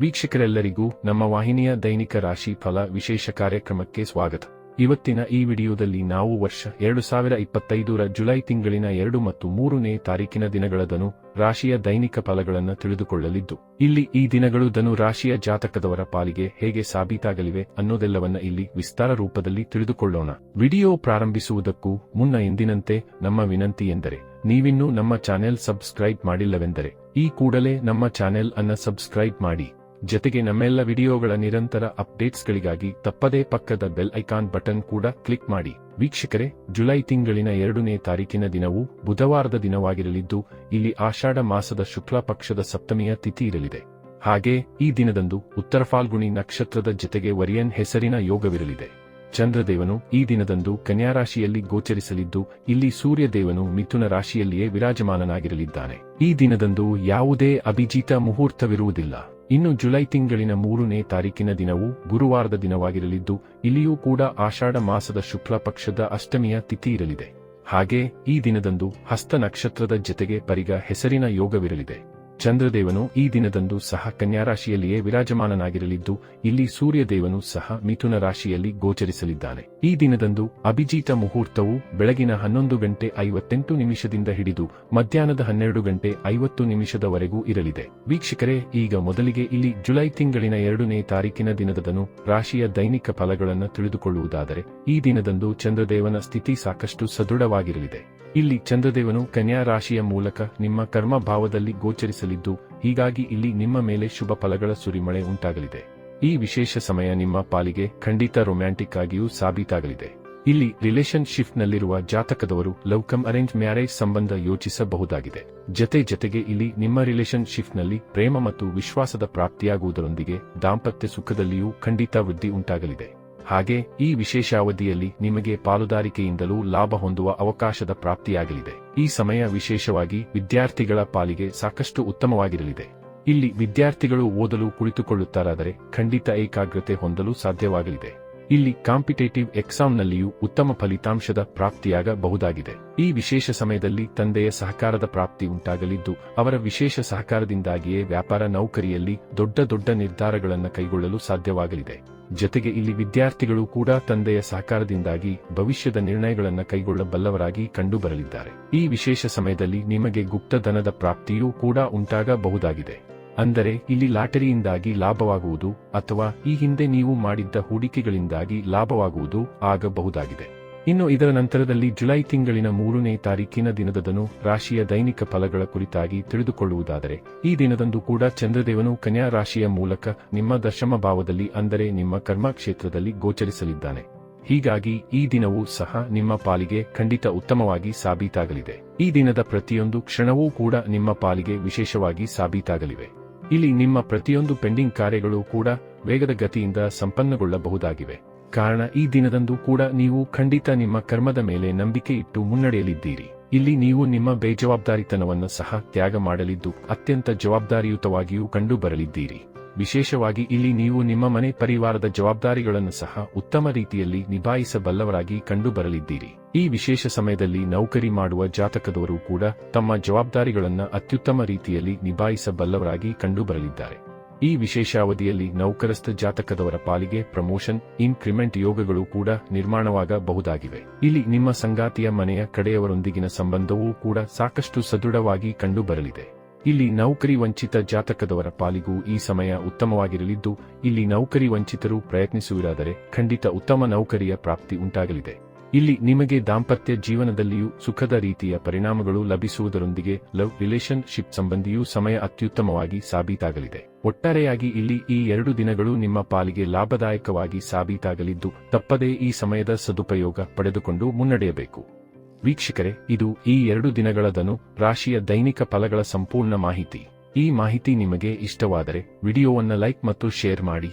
ವೀಕ್ಷಕರೆಲ್ಲರಿಗೂ ನಮ್ಮ ವಾಹಿನಿಯ ದೈನಿಕ ರಾಶಿ ಫಲ ವಿಶೇಷ ಕಾರ್ಯಕ್ರಮಕ್ಕೆ ಸ್ವಾಗತ. ಇವತ್ತಿನ ಈ ವಿಡಿಯೋದಲ್ಲಿ ನಾವು ವರ್ಷ ಎರಡು ಸಾವಿರ ಇಪ್ಪತ್ತೈದರ ಜುಲೈ ತಿಂಗಳಿನ ಎರಡು ಮತ್ತು ಮೂರನೇ ತಾರೀಕಿನ ದಿನಗಳ ಧನು ರಾಶಿಯ ದೈನಿಕ ಫಲಗಳನ್ನು ತಿಳಿದುಕೊಳ್ಳಲಿದ್ದು, ಇಲ್ಲಿ ಈ ದಿನಗಳು ಧನು ರಾಶಿಯ ಜಾತಕದವರ ಪಾಲಿಗೆ ಹೇಗೆ ಸಾಬೀತಾಗಲಿವೆ ಅನ್ನೋದೆಲ್ಲವನ್ನ ಇಲ್ಲಿ ವಿಸ್ತಾರ ರೂಪದಲ್ಲಿ ತಿಳಿದುಕೊಳ್ಳೋಣ. ವಿಡಿಯೋ ಪ್ರಾರಂಭಿಸುವುದಕ್ಕೂ ಮುನ್ನ ಎಂದಿನಂತೆ ನಮ್ಮ ವಿನಂತಿ ಎಂದರೆ, ನೀವಿನ್ನೂ ನಮ್ಮ ಚಾನೆಲ್ ಸಬ್ಸ್ಕ್ರೈಬ್ ಮಾಡಿಲ್ಲವೆಂದರೆ, ಈ ಕೂಡಲೇ ನಮ್ಮ ಚಾನೆಲ್ ಅನ್ನ ಸಬ್ಸ್ಕ್ರೈಬ್ ಮಾಡಿ. ಜತೆಗೆ ನಮ್ಮೆಲ್ಲ ವಿಡಿಯೋಗಳ ನಿರಂತರ ಅಪ್ಡೇಟ್ಸ್ಗಳಿಗಾಗಿ ತಪ್ಪದೇ ಪಕ್ಕದ ಬೆಲ್ ಐಕಾನ್ ಬಟನ್ ಕೂಡ ಕ್ಲಿಕ್ ಮಾಡಿ. ವೀಕ್ಷಕರೇ, ಜುಲೈ ತಿಂಗಳಿನ ಎರಡನೇ ತಾರೀಕಿನ ದಿನವು ಬುಧವಾರದ ದಿನವಾಗಿರಲಿದ್ದು, ಇಲ್ಲಿ ಆಷಾಢ ಮಾಸದ ಶುಕ್ಲ ಪಕ್ಷದ ಸಪ್ತಮಿಯ ತಿಥಿ ಇರಲಿದೆ. ಹಾಗೆ, ಈ ದಿನದಂದು ಉತ್ತರ ಫಾಲ್ಗುಣಿ ನಕ್ಷತ್ರದ ಜತೆಗೆ ವರಿಯನ್ ಹೆಸರಿನ ಯೋಗವಿರಲಿದೆ. ಚಂದ್ರದೇವನು ಈ ದಿನದಂದು ಕನ್ಯಾ ರಾಶಿಯಲ್ಲಿ ಗೋಚರಿಸಲಿದ್ದು, ಇಲ್ಲಿ ಸೂರ್ಯದೇವನು ಮಿಥುನ ರಾಶಿಯಲ್ಲಿಯೇ ವಿರಾಜಮಾನನಾಗಿರಲಿದ್ದಾನೆ. ಈ ದಿನದಂದು ಯಾವುದೇ ಅಭಿಜಿತ ಮುಹೂರ್ತವಿರುವುದಿಲ್ಲ. ಇನ್ನು ಜುಲೈ ತಿಂಗಳಿನ ಮೂರನೇ ತಾರೀಕಿನ ದಿನವು ಗುರುವಾರದ ದಿನವಾಗಿರಲಿದ್ದು, ಇಲ್ಲಿಯೂ ಕೂಡ ಆಷಾಢ ಮಾಸದ ಶುಕ್ಲ ಪಕ್ಷದ ಅಷ್ಟಮಿಯ ತಿಥಿ ಇರಲಿದೆ. ಹಾಗೆ ಈ ದಿನದಂದು ಹಸ್ತ ನಕ್ಷತ್ರದ ಜತೆಗೆ ಪರಿಗ ಹೆಸರಿನ ಯೋಗವಿರಲಿದೆ. ಚಂದ್ರದೇವನು ಈ ದಿನದಂದು ಸಹ ಕನ್ಯಾ ರಾಶಿಯಲ್ಲಿಯೇ ವಿರಾಜಮಾನನಾಗಿರಲಿದ್ದು, ಇಲ್ಲಿ ಸೂರ್ಯದೇವನು ಸಹ ಮಿಥುನ ರಾಶಿಯಲ್ಲಿ ಗೋಚರಿಸಲಿದ್ದಾನೆ. ಈ ದಿನದಂದು ಅಭಿಜಿತ ಮುಹೂರ್ತವು ಬೆಳಗಿನ ಹನ್ನೊಂದು ಗಂಟೆ ಐವತ್ತೆಂಟು ನಿಮಿಷದಿಂದ ಹಿಡಿದು, ಮಧ್ಯಾಹ್ನದ ಹನ್ನೆರಡು ಗಂಟೆ ಐವತ್ತು ನಿಮಿಷದವರೆಗೂ ಇರಲಿದೆ. ವೀಕ್ಷಕರೇ, ಈಗ ಮೊದಲಿಗೆ ಇಲ್ಲಿ ಜುಲೈ ತಿಂಗಳಿನ ಎರಡನೇ ತಾರೀಕಿನ ದಿನದದನು ರಾಶಿಯ ದೈನಿಕ ಫಲಗಳನ್ನು ತಿಳಿದುಕೊಳ್ಳುವುದಾದರೆ, ಈ ದಿನದಂದು ಚಂದ್ರದೇವನ ಸ್ಥಿತಿ ಸಾಕಷ್ಟು ಸದೃಢವಾಗಿರಲಿದೆ. ಇಲ್ಲಿ ಚಂದ್ರದೇವನು ಕನ್ಯಾ ರಾಶಿಯ ಮೂಲಕ ನಿಮ್ಮ ಕರ್ಮ ಭಾವದಲ್ಲಿ ಗೋಚರಿಸಲಿದ್ದು ಹೀಗಾಗಿ ಇಲ್ಲಿ ನಿಮ್ಮ ಮೇಲೆ ಶುಭ ಫಲಗಳ ಸುರಿಮಳೆ ಉಂಟಾಗಲಿದೆ. ಈ ವಿಶೇಷ ಸಮಯ ನಿಮ್ಮ ಪಾಲಿಗೆ ಖಂಡಿತ ರೊಮ್ಯಾಂಟಿಕ್ ಆಗಿಯೂ ಸಾಬೀತಾಗಲಿದೆ. ಇಲ್ಲಿ ರಿಲೇಶನ್ಶಿಪ್ನಲ್ಲಿರುವ ಜಾತಕದವರು ಲವ್ ಕಮ್ ಅರೇಂಜ್ ಮ್ಯಾರೇಜ್ ಸಂಬಂಧ ಯೋಚಿಸಬಹುದಾಗಿದೆ. ಜತೆ ಜತೆಗೆ ಇಲ್ಲಿ ನಿಮ್ಮ ರಿಲೇಶನ್ಶಿಪ್ನಲ್ಲಿ ಪ್ರೇಮ ಮತ್ತು ವಿಶ್ವಾಸದ ಪ್ರಾಪ್ತಿಯಾಗುವುದರೊಂದಿಗೆ ದಾಂಪತ್ಯ ಸುಖದಲ್ಲಿಯೂ ಖಂಡಿತ ವೃದ್ಧಿ ಉಂಟಾಗಲಿದೆ. ಹಾಗೆ ಈ ವಿಶೇಷ ಅವಧಿಯಲ್ಲಿ ನಿಮಗೆ ಪಾಲುದಾರಿಕೆಯಿಂದಲೂ ಲಾಭ ಹೊಂದುವ ಅವಕಾಶದ ಪ್ರಾಪ್ತಿಯಾಗಲಿದೆ. ಈ ಸಮಯ ವಿಶೇಷವಾಗಿ ವಿದ್ಯಾರ್ಥಿಗಳ ಪಾಲಿಗೆ ಸಾಕಷ್ಟು ಉತ್ತಮವಾಗಿರಲಿದೆ. ಇಲ್ಲಿ ವಿದ್ಯಾರ್ಥಿಗಳು ಓದಲು ಕುಳಿತುಕೊಳ್ಳುತ್ತಾರಾದರೆ ಖಂಡಿತ ಏಕಾಗ್ರತೆ ಹೊಂದಲು ಸಾಧ್ಯವಾಗಲಿದೆ. ಇಲ್ಲಿ ಕಾಂಪಿಟೇಟಿವ್ ಎಕ್ಸಾಮ್ನಲ್ಲಿಯೂ ಉತ್ತಮ ಫಲಿತಾಂಶದ ಪ್ರಾಪ್ತಿಯಾಗಬಹುದಾಗಿದೆ. ಈ ವಿಶೇಷ ಸಮಯದಲ್ಲಿ ತಂದೆಯ ಸಹಕಾರದ ಪ್ರಾಪ್ತಿ ಉಂಟಾಗಲಿದ್ದು, ಅವರ ವಿಶೇಷ ಸಹಕಾರದಿಂದಾಗಿಯೇ ವ್ಯಾಪಾರ ನೌಕರಿಯಲ್ಲಿ ದೊಡ್ಡ ದೊಡ್ಡ ನಿರ್ಧಾರಗಳನ್ನು ಕೈಗೊಳ್ಳಲು ಸಾಧ್ಯವಾಗಲಿದೆ. ಜತೆಗೆ ಇಲ್ಲಿ ವಿದ್ಯಾರ್ಥಿಗಳು ಕೂಡ ತಂದೆಯ ಸಹಕಾರದಿಂದಾಗಿ ಭವಿಷ್ಯದ ನಿರ್ಣಯಗಳನ್ನು ಕೈಗೊಳ್ಳಬಲ್ಲವರಾಗಿ ಕಂಡುಬರಲಿದ್ದಾರೆ. ಈ ವಿಶೇಷ ಸಮಯದಲ್ಲಿ ನಿಮಗೆ ಗುಪ್ತಧನದ ಪ್ರಾಪ್ತಿಯೂ ಕೂಡ ಉಂಟಾಗಬಹುದಾಗಿದೆ. ಅಂದರೆ ಇಲ್ಲಿ ಲಾಟರಿಯಿಂದಾಗಿ ಲಾಭವಾಗುವುದು ಅಥವಾ ಈ ಹಿಂದೆ ನೀವು ಮಾಡಿದ್ದ ಹೂಡಿಕೆಗಳಿಂದಾಗಿ ಲಾಭವಾಗುವುದು ಆಗಬಹುದಾಗಿದೆ. ಇನ್ನು ಇದರ ನಂತರದಲ್ಲಿ ಜುಲೈ ತಿಂಗಳಿನ ಮೂರನೇ ತಾರೀಕಿನ ದಿನದದನು ರಾಶಿಯ ದೈನಿಕ ಫಲಗಳ ಕುರಿತಾಗಿ ತಿಳಿದುಕೊಳ್ಳುವುದಾದರೆ, ಈ ದಿನದಂದು ಕೂಡ ಚಂದ್ರದೇವನು ಕನ್ಯಾ ರಾಶಿಯ ಮೂಲಕ ನಿಮ್ಮ ದಶಮ ಭಾವದಲ್ಲಿ ಅಂದರೆ ನಿಮ್ಮ ಕರ್ಮಕ್ಷೇತ್ರದಲ್ಲಿ ಗೋಚರಿಸಲಿದ್ದಾನೆ. ಹೀಗಾಗಿ ಈ ದಿನವೂ ಸಹ ನಿಮ್ಮ ಪಾಲಿಗೆ ಖಂಡಿತ ಉತ್ತಮವಾಗಿ ಸಾಬೀತಾಗಲಿದೆ. ಈ ದಿನದ ಪ್ರತಿಯೊಂದು ಕ್ಷಣವೂ ಕೂಡ ನಿಮ್ಮ ಪಾಲಿಗೆ ವಿಶೇಷವಾಗಿ ಸಾಬೀತಾಗಲಿವೆ. ಇಲ್ಲಿ ನಿಮ್ಮ ಪ್ರತಿಯೊಂದು ಪೆಂಡಿಂಗ್ ಕಾರ್ಯಗಳು ಕೂಡ ವೇಗದ ಗತಿಯಿಂದ ಸಂಪನ್ನಗೊಳ್ಳಬಹುದಾಗಿವೆ. ಕಾರಣ ಈ ದಿನದಂದು ಕೂಡ ನೀವು ಖಂಡಿತ ನಿಮ್ಮ ಕರ್ಮದ ಮೇಲೆ ನಂಬಿಕೆ ಇಟ್ಟು ಮುನ್ನಡೆಯಲಿದ್ದೀರಿ. ಇಲ್ಲಿ ನೀವು ನಿಮ್ಮ ಬೇಜವಾಬ್ದಾರಿತನವನ್ನು ಸಹ ತ್ಯಾಗ ಮಾಡಲಿದ್ದು ಅತ್ಯಂತ ಜವಾಬ್ದಾರಿಯುತವಾಗಿಯೂ ಕಂಡು ಬರಲಿದ್ದೀರಿ ವಿಶೇಷವಾಗಿ ಇಲ್ಲಿ ನೀವು ನಿಮ್ಮ ಮನೆ ಪರಿವಾರದ ಜವಾಬ್ದಾರಿಗಳನ್ನು ಸಹ ಉತ್ತಮ ರೀತಿಯಲ್ಲಿ ನಿಭಾಯಿಸಬಲ್ಲವರಾಗಿ ಕಂಡುಬರಲಿದ್ದೀರಿ. ಈ ವಿಶೇಷ ಸಮಯದಲ್ಲಿ ನೌಕರಿ ಮಾಡುವ ಜಾತಕದವರು ಕೂಡ ತಮ್ಮ ಜವಾಬ್ದಾರಿಗಳನ್ನು ಅತ್ಯುತ್ತಮ ರೀತಿಯಲ್ಲಿ ನಿಭಾಯಿಸಬಲ್ಲವರಾಗಿ ಕಂಡುಬರಲಿದ್ದಾರೆ. ಈ ವಿಶೇಷ ಅವಧಿಯಲ್ಲಿ ನೌಕರಸ್ಥ ಜಾತಕದವರ ಪಾಲಿಗೆ ಪ್ರಮೋಷನ್, ಇನ್ಕ್ರಿಮೆಂಟ್ ಯೋಗಗಳು ಕೂಡ ನಿರ್ಮಾಣವಾಗಬಹುದಾಗಿವೆ. ಇಲ್ಲಿ ನಿಮ್ಮ ಸಂಗಾತಿಯ ಮನೆಯ ಕಡೆಯವರೊಂದಿಗಿನ ಸಂಬಂಧವೂ ಕೂಡ ಸಾಕಷ್ಟು ಸದೃಢವಾಗಿ ಕಂಡುಬರಲಿದೆ. ಇಲ್ಲಿ ನೌಕರಿ ವಂಚಿತ ಜಾತಕದವರ ಪಾಲಿಗೂ ಈ ಸಮಯ ಉತ್ತಮವಾಗಿರಲಿದ್ದು, ಇಲ್ಲಿ ನೌಕರಿ ವಂಚಿತರು ಪ್ರಯತ್ನಿಸುವಿರಾದರೆ ಖಂಡಿತ ಉತ್ತಮ ನೌಕರಿಯ ಪ್ರಾಪ್ತಿ ಉಂಟಾಗಲಿದೆ. ಇಲ್ಲಿ ನಿಮಗೆ ದಾಂಪತ್ಯ ಜೀವನದಲ್ಲಿಯೂ ಸುಖದ ರೀತಿಯ ಪರಿಣಾಮಗಳು ಲಭಿಸುವುದರೊಂದಿಗೆ ಲವ್ ರಿಲೇಶನ್ಶಿಪ್ ಸಂಬಂಧಿಯೂ ಸಮಯ ಅತ್ಯುತ್ತಮವಾಗಿ ಸಾಬೀತಾಗಲಿದೆ. ಒಟ್ಟಾರೆಯಾಗಿ ಇಲ್ಲಿ ಈ ಎರಡು ದಿನಗಳು ನಿಮ್ಮ ಪಾಲಿಗೆ ಲಾಭದಾಯಕವಾಗಿ ಸಾಬೀತಾಗಲಿದ್ದು, ತಪ್ಪದೇ ಈ ಸಮಯದ ಸದುಪಯೋಗ ಪಡೆದುಕೊಂಡು ಮುನ್ನಡೆಯಬೇಕು. ವೀಕ್ಷಕರೇ, ಇದು ಈ ಎರಡು ದಿನಗಳದನು ರಾಶಿಯ ದೈನಿಕ ಫಲಗಳ ಸಂಪೂರ್ಣ ಮಾಹಿತಿ. ಈ ಮಾಹಿತಿ ನಿಮಗೆ ಇಷ್ಟವಾದರೆ ವಿಡಿಯೋವನ್ನು ಲೈಕ್ ಮತ್ತು ಶೇರ್ ಮಾಡಿ.